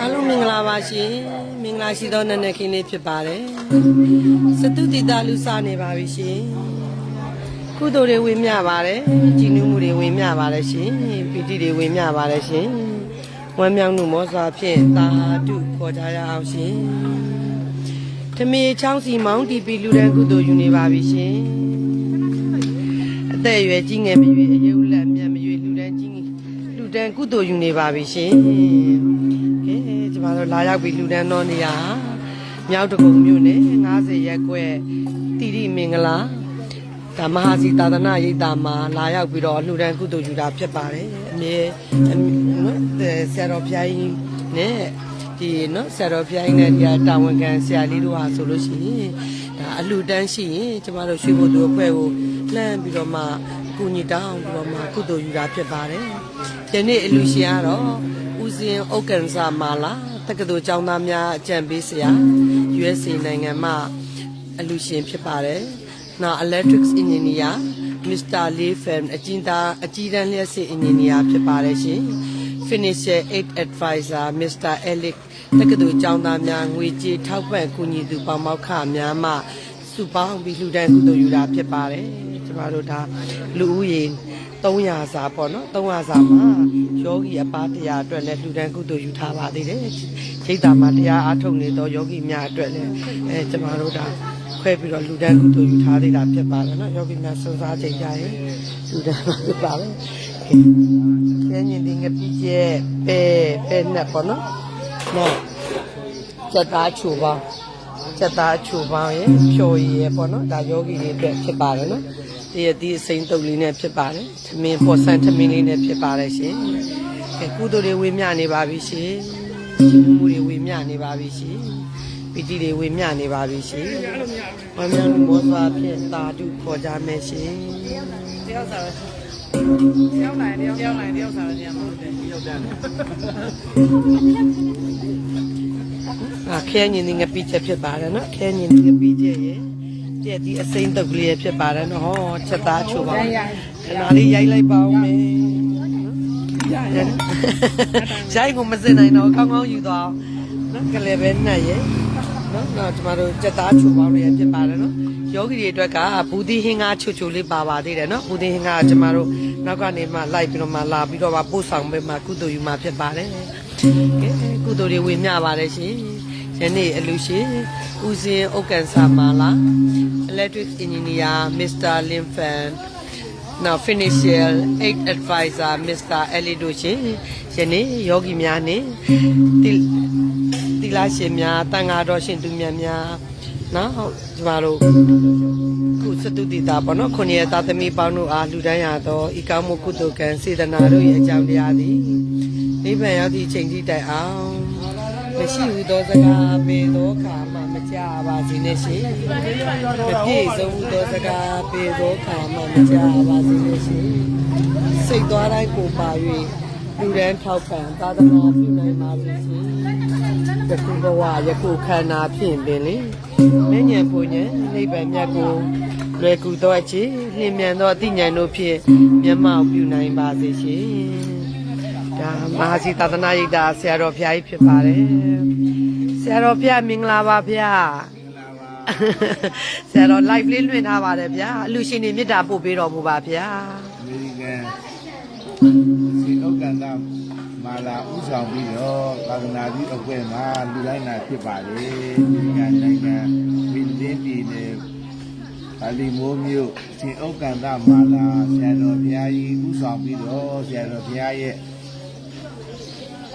အားလုံးမင်္ဂလာပါရှင်မင်္ဂလာရှိသောနက်နက်ခင်းလေးဖြစ်ပါတယ်စတုတိတလူစနေပါပြီရှင်ကုသိုလ်တွေဝင်မြပါတယ်ကြည်နူးမှုတွေဝင်မြပါတယ်ရှင်ပီတိတွေဝင်မြပါတယ်ရှင်ဝမ်းမြောက်မှုမောစွာဖြင့်သာဓုခေါ်ကြရအောင်ရှင်ထမေချောင်းစီမောင်းတီပီလူတန်းကုသိုလ်ယူနေပါပြီရှင်အသက်အရွယ်ကြီးငယ်မရွေအယုလက်မြတ်မရွေလူတန်းကြီးလူ တန်းကုသိုလ်ယူနေပါပြီရှင်ကဲကျမတို့လာရောက်ပြီလူတန်းတော်နေရမြောက်တကုံမြို့နယ်90ရက်ကွယ်တိရိမင်္ဂလာဒါမဟာစီသာသနာရိပ်သာမှာလာရောက်ပြီးတော့လှူဒန်းကုသိုလ်ယူတာဖြစ်ပါတယ်အမြဲအမြဲနော်ဆရာတော်ဘုရားကြီးနဲ့ဒီနော်ဆရာတော်ဘုရားကြီးနဲ့ဒီတာဝန်ခံဆရာလေးတို့ဟာဆိုလို့ရှိရင်ဒါအလှူဒန်းရှိရင်ကျမတို့ရွှေဘုသူအဖွဲ့ကိုလှမ်းပြီးတော့မှကုညီတောင်းပြီးတော့မှကုသိုလ်ယူတာဖြစ်ပါတယ် ဒီနေ့အလှူရှင်ကတော့ဦးစင်ဥက္ကန်စာမာလာတက္ကသိုလ်ကျောင်းသားများအကြံပေးဆရာ USA နိုင်ငံမှာအလှူရှင်ဖြစ်ပါတယ်။နောက် Electrics Engineer Mr. Lee Fan အကြီးသားအကြီးတန်းလျှက်စစ် Engineer ဖြစ်ပါတယ်ရှင်။ Finisher 8 Advisor Mr. Alex တက္ကသိုလ်ကျောင်းသားများငွေကြေးထောက်ပံ့ကူညီသူပေါမောက္ခများမှစုပေါင်းပြီးလှူဒန်းကုသိုလ်ယူတာဖြစ်ပါတယ်။ကျမတို့ဒါလူဦးရေ 300စာပေါ့နော်300စာမှာယောဂီအပါတရားအတွက်လည်းလှူဒန်းကုသိုလ်ယူထားပါသေးတယ်။ရိတ်တာမှာတရားအားထုတ်နေသောယောဂီများအတွက်လည်းအဲကျမတို့ဒါခွဲပြီးတော့လှူဒန်းကုသိုလ်ယူထားသေးတာဖြစ်ပါတယ်နော်ယောဂီများစဉ်းစားချိန်ကြရင်လှူဒန်းမှာဖြစ်ပါပဲ။ကဲညင်ဒီငပိကျဲပဲပဲနဲ့ပေါ့နော်။နော်စက်သားချိုပါစက်သားချိုပါရဲ့ဖြော်ရည်ရဲ့ပေါ့နော်ဒါယောဂီတွေအတွက်ဖြစ်ပါတယ်နော်။ ဒီရဒီအစိမ့်တုပ်လေးနဲ့ဖြစ်ပါတယ်။သမင်းပေါ်ဆန်သမင်းလေးနဲ့ဖြစ်ပါတယ်ရှင်။ကဲကုသိုလ်တွေဝေမျှနေပါပြီရှင်။ရှင်မှုတွေဝေမျှနေပါပြီရှင်။ပီတိတွေဝေမျှနေပါပြီရှင်။ဝမ်းမြောက်မှုမောစွာဖြင့်သာဓုခေါ်ကြမယ်ရှင်တယောက်စားတယောက်နိုင်တယောက်တယောက်နိုင်တယောက်စားတယ်မဟုတ်တယ်တယောက်တန်း။အာခဲညင်ဒီငပိချက်ဖြစ်ပါတယ်နော်။ခဲညင်ဒီငပိချက်ရဲ့ ကျက်ဒီအစိမ့်တုပ်ကလေးဖြစ်ပါတယ်နော်။ဟောချက်သားချိုပါဦး။ခဏလေးရိုက်လိုက်ပါဦးမယ်။ရရရိုက်ကိုမစင်နိုင်တော့ကောင်းကောင်းယူသွားအောင်နော်ကလေးပဲနဲ့ရဲ့နော်တော့ကျမတို့စက်သားချူပေါင်းလေးဖြစ်ပါတယ်နော်ယောဂီတွေအတွက်ကဘူဒီဟင်းကားချူချူလေးပါပါသေးတယ်နော်ဘူဒီဟင်းကားကကျမတို့နောက်ကနေမှလိုက်ပြီးတော့မှလာပြီးတော့မှပို့ဆောင်ပေးမှကုသိုလ်ယူမှဖြစ်ပါတယ်ကဲကုသိုလ်တွေဝေမျှပါတယ်ရှင် ယနေ့အလူရှင်ဦးစင်ဥက္ကန်စာမာလာ electric engineer Mr. Linfan Now Financial Aid Advisor Mr. Ellie တို့ရှင်ယနေ့ယောဂီများနဲ့တိတိလာရှင်များတန်ဃာတော်ရှင်သူမြတ်များနော်ဟုတ်ကျမတို့ခုစတုတိတာပေါ့နော်ခုနှစ်ရသားသမီးပေါင်းတို့အားလူတိုင်းရသောဤကောင်းမှုကုသိုလ်ကံစေတနာတို့ရဲ့အကြောင်းတရားသည်နိဗ္ဗာန်ရောက်သည့်ချိန်ထိတိုင်အောင် မရှိဟုသောစကားပေသောခါမှမကြပါစေနဲ့ရှင်မပြည့်စုံဟုသောစကားပေသောခါမှမကြပါစေနဲ့ရှင်စိတ်သွားတိုင်းကိုပါ၍လူရန်ထောက်ခံသာသနာပြုနိုင်ပါစေရှင်ယခုဘဝယခုခန္ဓာဖြင့်ပင်လေမဉ္ဇဉ်ပူဉ္ဇဉ်နိဗ္ဗာန်မြတ်ကိုလွယ်ကူသောအခြင်းလျင်မြန်သောအသိဉာဏ်တို့ဖြင့်မျက်မှောက်ပြုနိုင်ပါစေရှင် ဒါမဟာစီသာသနာ့ရိပ်သာဆရာတော်ဘုရားကြီးဖြစ်ပါတယ်ဆရာတော်ဘုရားမင်္ဂလာပါဗျာဆရာတော် live လေးလွှင့်ထားပါတယ်ဗျာအလူရှင်တွေမေတ္တာပို့ပေးတော်မူပါဗျာအမေရိကန်စီဥက္ကန္တမာလာဥဆောင်ပြီးတော့သာသနာ့ကြီးအဖွဲ့မှာလူတိုင်းလာဖြစ်ပါလေအမေရိကန်နိုင်ငံပြည်တွင်းပြည်နယ်ပါလီမိုးမြို့စီဥက္ကန္တမာလာဆရာတော်ဘုရားကြီးဥဆောင်ပြီးတော့ဆရာတော်ဘုရားရဲ့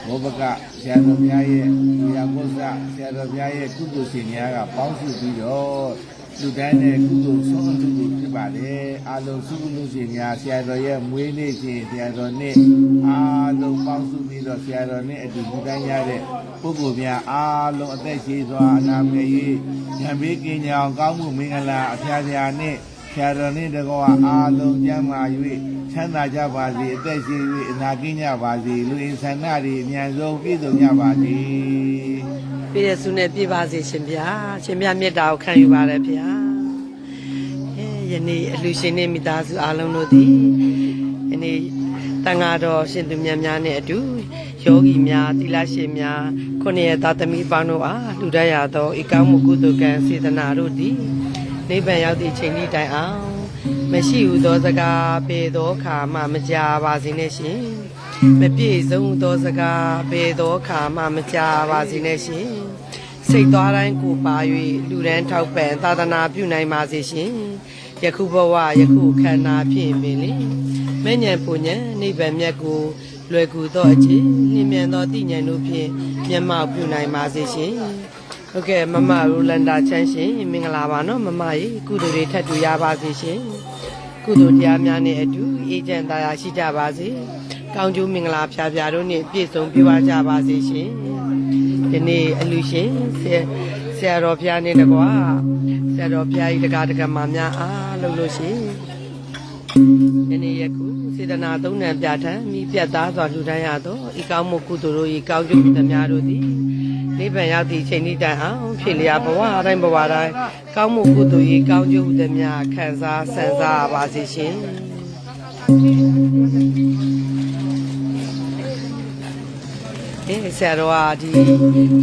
ဘောဘကဆရာတော်ဘုရားရဲ့ဝိရမောဇဆရာတော်ဘုရားရဲ့ကုသိုလ်ရှင်များကပေါင်းစုပြီးတော့လူတိုင်းနဲ့ကုသိုလ်ဆုံးအထုကိုဖြစ်ပါတယ်အာလုံးစုလူရှင်များဆရာတော်ရဲ့မွေးနေ့ရှင်ဆရာတော်နဲ့အာလုံးပေါင်းစုပြီးတော့ဆရာတော်နဲ့အတူလူတိုင်းရတဲ့ပုဂ္ဂိုလ်များအာလုံးအသက်ရှိစွာအနာမေရေးဉာဏ်ပေးကင်းကြအောင်ကောင်းမှုမင်္ဂလာအဖျားဖျားနဲ့ ဆရာတော်နဲ့တကောအာလုံးကျမ်းမာ၍ချမ်းသာကြပါစေအသက်ရှိ၍အနာကင်းကြပါစေလူအင်ဆန္ဒတွေအမြန်ဆုံးပြည့်စုံကြပါစေပြည့်ရစုနဲ့ပြည့်ပါစေရှင်ဗျာရှင်ဗျာမေတ္တာကိုခံယူပါရဗျာအဲယနေ့အလူရှင်နဲ့မိသားစုအားလုံးတို့သည်ယနေ့တန်ဃာတော်ရှင်သူမြတ်များနဲ့အတူယောဂီများသီလရှင်များခုနှစ်ရသာသမီပေါင်းတို့အားလူတတ်ရသောဧကောင်းမှုကုသိုလ်ကံစေတနာတို့သည် နိဗ္ဗာန်ရောက်သည့်ချိန်ဤတိုင်အောင်မရှိဟုသောစကားပေသောခါမှမကြာပါစေနဲ့ရှင်မပြည့်စုံသောစကားပေသောခါမှမကြာပါစေနဲ့ရှင်စိတ်သွားတိုင်းကိုပါ၍လူရန်ထောက်ပံ့သာသနာပြုနိုင်ပါစေရှင်ယခုဘဝယခုခန္ဓာဖြင့်ပင်လေမဲ့ညံပူညံနိဗ္ဗာန်မြတ်ကိုလွယ်ကူသောအခြင်းလင်းမြန်သောတည်ဉာဏ်တို့ဖြင့်မျက်မှောက်ပြုနိုင်ပါစေရှင် ဟုတ်ကဲ့မမရူလန္တာချမ်းရှင်မင်္ဂလာပါနော်မမရေကုသိုလ်တွေထပ်တူရပါစေရှင်ကုသိုလ်တရားများနဲ့အတူအေးချမ်းသာယာရှိကြပါစေကောင်းကျိုးမင်္ဂလာဖျားဖျားတို့နဲ့ပြည့်စုံပြည့်ဝကြပါစေရှင်ဒီနေ့အလူရှင်ဆရာဆရာတော်ဖျားနဲ့တကွာဆရာတော်ဖျားကြီးတကားတကမာများအားလို့လို့ရှင်ဒီနေ့ယခုစေတနာသုံးနံပြဋ္ဌာန်းမိပြတ်သားစွာလှူဒန်းရသောဤကောင်းမှုကုသိုလ်တို့ဤကောင်းကျိုးသမျှတို့သည် နိဗ္ဗာန်ရောက်သည့်ချိန်ဤတိုင်အောင်ဖြစ်လျာဘဝတိုင်းဘဝတိုင်းကောင်းမှုကုသိုလ်ဤကောင်းကျိုးသမျှခံစားဆန်စားပါစေရှင်အဲဆရာတော်ကဒီ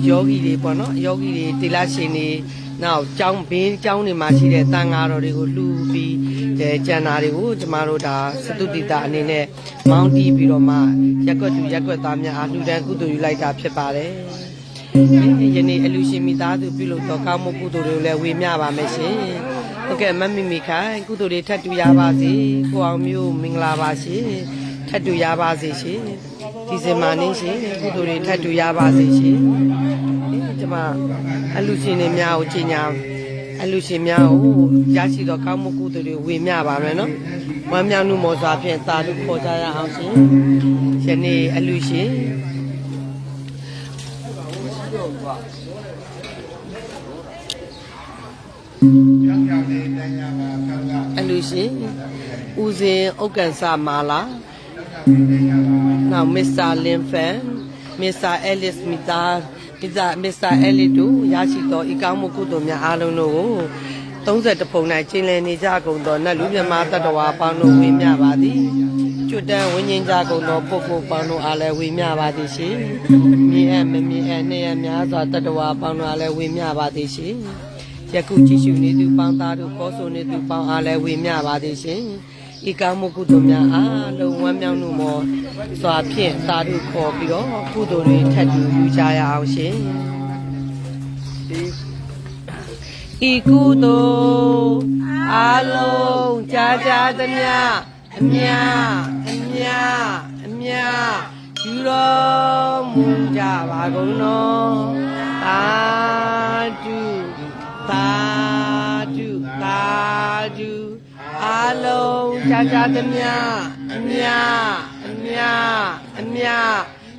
ယောဂီတွေပေါ့နော်ယောဂီတွေတိလရှင်တွေနောက်ကျောင်းဘေးကျောင်းတွေမှာရှိတဲ့တန်ဃာတော်တွေကိုလှူပြီးအဲကျန်တာတွေကိုကျမတို့ဒါစတုတိတာအနေနဲ့မောင်းတီးပြီးတော့မှရက်ွက်သူရက်ွက်သားများအားလှူဒန်းကုသိုလ်ယူလိုက်တာဖြစ်ပါတယ် ယနေ့အလူရှင်မိသားစုပြုလုပ်သောကောင်းမှုကုသိုလ်တွေကိုလည်းဝေမျှပါမယ်ရှင်။ဟုတ်ကဲ့မမီမီခိုင်ကုသိုလ်တွေထပ်တူရပါစေ။ကိုအောင်မျိုးမင်္ဂလာပါရှင်။ထပ်တူရပါစေရှင်။ဒီစင်မာနင်းရှင်ကုသိုလ်တွေထပ်တူရပါစေရှင်။ဒီကျမအလူရှင်တွေများကိုကြီးညာအလူရှင်များကိုရရှိသောကောင်းမှုကုသိုလ်တွေဝေမျှပါမယ်နော်။ဝမ်းမြောက်မှုမောစွာဖြင့်သာဓုခေါ်ကြရအောင်ရှင်။ယနေ့အလူရှင် ကြောင်းကြောင်းလေးတန်ညာမှာကောင်းကောင်းအလူရှင်ဦးစင်ဥက္ကန်စာမာလာတန်ညာမှာနောက်မစ္စတာလင်ဖန်မစ္စတာအဲလစ်မီတာမစ္စတာမစ္စတာအဲလစ်တို့ရရှိသောဤကောင်းမှုကုသိုလ်များအားလုံးတို့ကို30ပုံ၌ကျင်းလည်နေကြကုန်သောနတ်လူမြမတတ္တဝါပေါင်းတို့ဝေမျှပါသည်ကျွ တ်တန်းဝိညာဉ်ကြကုန်သောပုဂ္ဂိုလ်ပေါင်းတို့အားလည်းဝေမျှပါသည်ရှင်မြင်အပ်မမြင်အပ်နေရများစွာတတ္တဝါပေါင်းတို့အားလည်းဝေမျှပါသည်ရှင်ယခုကြည့်ရှုနေသူပေါင်းသားတို့ခေါ်ဆိုနေသူပေါင်းအားလည်းဝေမျှပါသည်ရှင်ဤကောင်းမှုကုသိုလ်များအားလုံးဝမ်းမြောက်မှုမောစွာဖြင့်သာဓုခေါ်ပြီးတော့ကုသိုလ်တွေထပ်တူယူကြရအောင်ရှင်ဤကုသိုလ်အားလုံးကြာကြာသမျှအမြအ မြအမြယူတော်မူကြပါကုန်တော်သာဓုသာဓုသာဓုအားလုံးကြာကြာသမျှအမြအမြအမြ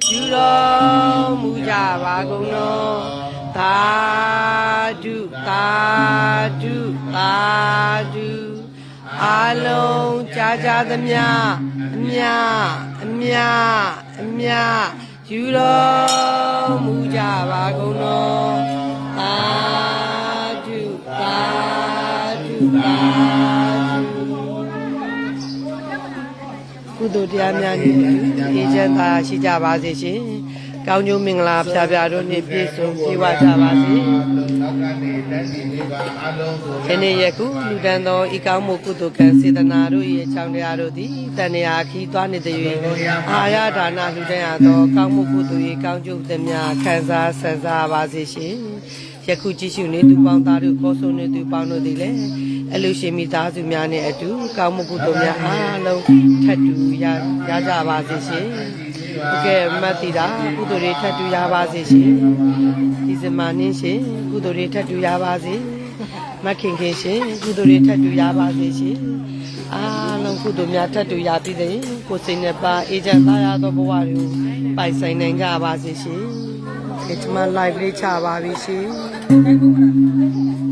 ယူတော်မူကြပါကုန်တော်သာဓုသာဓုသာဓု အားလုံးကြာကြာသမျှအမြအမြအမြယူတော်မူကြပါကုန်တော်သာဓုသာဓုသာဓုကုသိုလ်တရားများနဲ့အေးချမ်းသာရှိကြပါစေရှင်။ ကောင်းကျိုးမင်္ဂလာဖျားဖျားတို့နှင့်ပြည့်စုံပြေဝကြပါစေ။နောက်ကနေလက်စီလေးပါအလုံးကိုယနေ့ယခုလူတန်းသောဤကောင်းမှုကုသိုလ်ကံစေတနာတို့၏အကြောင်းတရားတို့သည်တဏှာခီးသွားနေသည်၍အာရဒါနလူတန်းရသောကောင်းမှုကုသိုလ်၏ကောင်းကျိုးသမျှခံစားဆန်စားပါစေရှင်ယခုကြည့်ရှုနေသူပေါင်းသားတို့ခေါ်ဆိုနေသူပေါင်းတို့သည်လည်းအလူရှင်မိသားစုများနှင့်အတူကောင်းမှုကုသိုလ်များအားလုံးထပ်တူရရကြပါစေရှင် ဟုတ်ကဲ့မတ်တီတာကုသိုလ်တွေထပ်တူရပါစေရှင်ဒီဇမာနင်းရှင်ကုသိုလ်တွေထပ်တူရပါစေမခင်ခင်ရှင်ကုသိုလ်တွေထပ်တူရပါစေရှင်အားလုံးကုသိုလ်များထပ်တူရပြီးတဲ့ကိုယ်စိတ်နဲ့ပါအေဂျင့်သားရသောဘဝတွေကိုပိုင်ဆိုင်နိုင်ကြပါစေရှင်ဒီမှာ live လေးချပါပြီရှင်